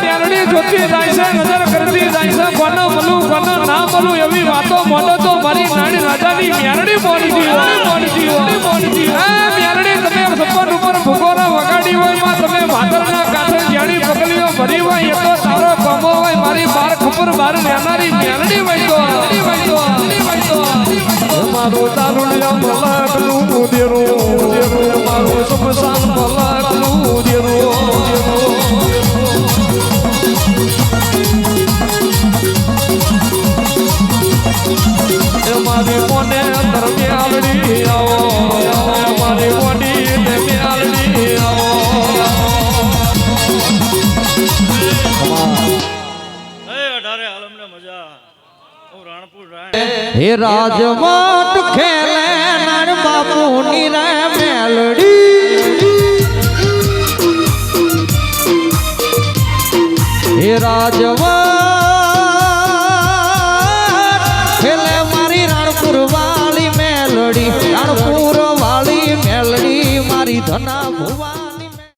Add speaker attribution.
Speaker 1: બેરડી જોતી જાય છે નજર કરતી જાય છે. કોનો મલું કોનો ના મલું એવી વાતો મોડો તો મારી નાની રાજાની મેરડી મોડતી હોય. મોડતી હોય મોડતી હોય મેરડી તમે સપન ઉપર ભૂગોરા વગાડી હોયમાં તમે ભાદરના કાંઠે જાણી પગલીઓ ભરી હોય એ તો તારો કમો હોય મારી બાર ખબર બાર લેનારી મેરડી હોય તો. મારું તારું એ મારી મોને તરમે આલડી આવો એ મારી આવો.
Speaker 2: હે
Speaker 3: રાજવટ ખેલે નર બાપુની રે મેલડી. હે રાજવટ મારી રાણપુર વાળી મેલડી પૂરવાળી મેલડી મારી ધના ભુવા.